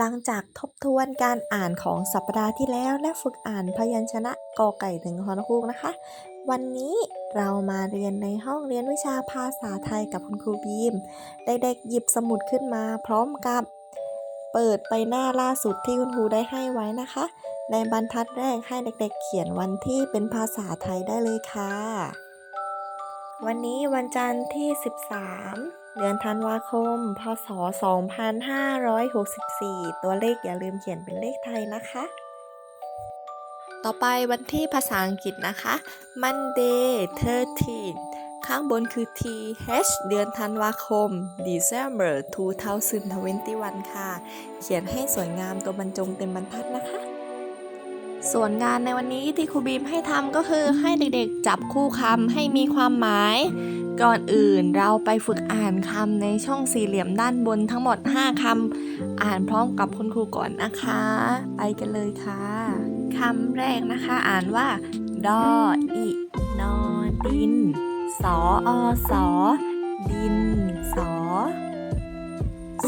หลังจากทบทวนการอ่านของสัปดาห์ที่แล้วและฝึกอ่านพยัญชนะกอไก่ถึงฮอนคูกนะคะ วันนี้เรามาเรียนในห้องเรียนวิชาภาษาไทยกับคุณครูบีม เด็กๆหยิบสมุดขึ้นมาพร้อมกับ เปิดไปหน้าล่าสุดที่คุณครูได้ให้ไว้นะคะ ในบรรทัดแรกให้เด็กๆ เขียนวันที่เป็นภาษาไทยได้เลยค่ะ วันนี้วันจันทร์ที่ 13 เดือนธันวาคม พศ 2564 ตัวเลขอย่าลืมเขียนเป็นเลขไทยนะคะ ต่อไปวันที่ภาษาอังกฤษนะคะ Monday 13 ข้างบนคือ th เดือนธันวาคม December 2021 ค่ะ เขียนให้สวยงามตัวบรรจงเต็มบรรทัดนะคะ ส่วนงานในวันนี้ที่ครูบีมให้ทำก็คือให้เด็กๆจับคู่คำให้มีความหมาย ก่อนอื่นเราไปฝึกอ่านคำในช่องสี่เหลี่ยมด้านบนทั้งหมด 5คำอ่านพร้อมกับคุณครูก่อนนะคะ ไปกันเลยค่ะคำแรกนะคะ อ่านว่า ดออินอดิน สออสอดินสอ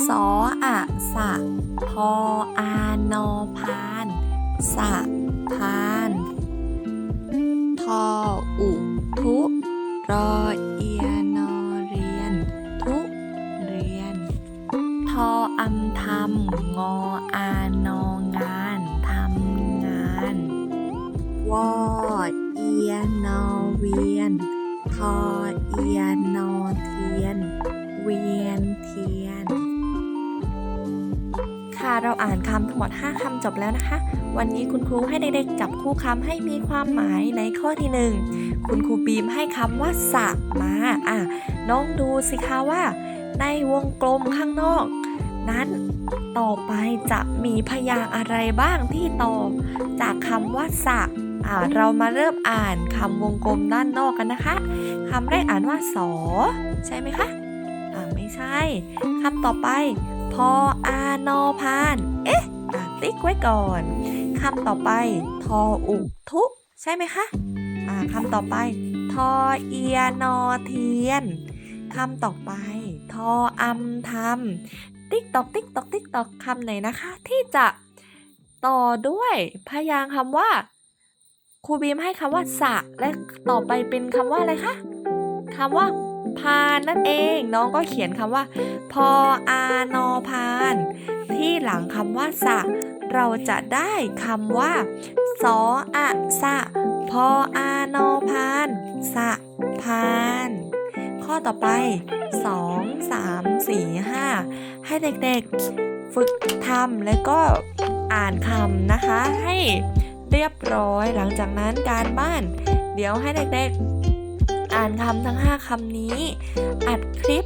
สออะสะพออานอพานสะพานทออุทุรอเอียนอเรียน ทุเรียน ทออำทำงออานองานทำงานวอเอียนอเวียน ทอเอียนนอเทียน เวียนเทียน ค่ะเราอ่านคำทั้งหมด 5คำจบแล้วนะคะ วันนี้คุณครูให้เด็กๆจับคู่คำให้มีความหมายในข้อที่หนึ่งคุณครูบีมให้คำว่าสะมาอะน้องดูสิคะว่า ในวงกลมข้างนอก นั้นต่อไปจะมีพยางอะไรบ้างที่ต่อ จากคำว่าสะ เรามาเริ่มอ่านคำวงกลมด้านนอกกันนะคะคำแรกอ่านว่าสอ ใช่ไหมคะอ่าไม่ใช่คำต่อไป พออานอพาน เอ๊ะอะติ๊กไว้ก่อนคำต่อไป ทออุทุใช่ไหมคะอ่าคำต่อไป ทอเอียนอเทียนคำต่อไป ทออำทำติ๊กตอกติ๊กตอกติ๊กตอกคำไหนนะคะ ที่จะต่อด้วยพยางค์คำว่า ครูบีมให้คำว่าสะและต่อไปเป็นคำว่าอะไรคะคำว่า พานนั่นเอง น้องก็เขียนคำว่า พออานอพาน ที่หลังคำว่าสะเราจะได้คำว่าสออะสะพออานอพานสะพาน ข้อต่อไป 2 3 4 5 ให้เด็กๆ ฝึกทำแล้วก็อ่านคำนะคะให้ เรียบร้อยหลังจากนั้นการบ้าน เดี๋ยวให้เด็กๆ อ่านคำทั้ง 5คำนี้ อัดคลิป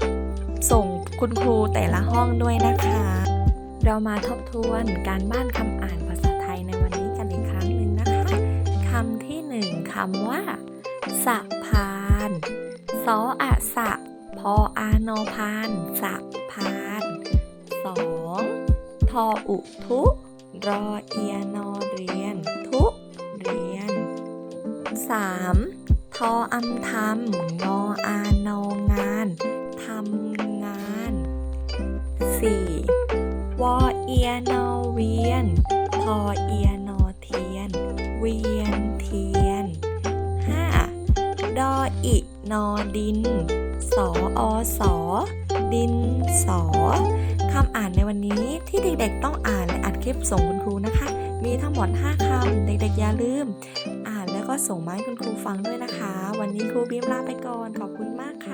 ส่งคุณครูแต่ละห้องด้วยนะคะ เรามาทบทวนการบ้านคำอ่านภาษาไทยในวันนี้กันอีกครั้งหนึ่งนะคะคำที่หนึ่งคำว่าสะพานสออะสะพออานอพานสะพานสองทออุทุรอเอียนอเรียน 3. ทออำทำงออานองานทำงาน 4. วอเอียนอเวียน ทอเอียนอเทียน เวียนเทียน 5. ดออินอดิน สออสอดินสอคำอ่านในวันนี้ที่เด็กๆต้องอ่านและอัดคลิปส่งคุณครูนะคะ มีทั้งหมด 5คำเด็กๆอย่าลืม ก็ส่งมาให้คุณครูฟังด้วยนะคะ วันนี้ครูบีมลาไปก่อน ขอบคุณมากค่ะ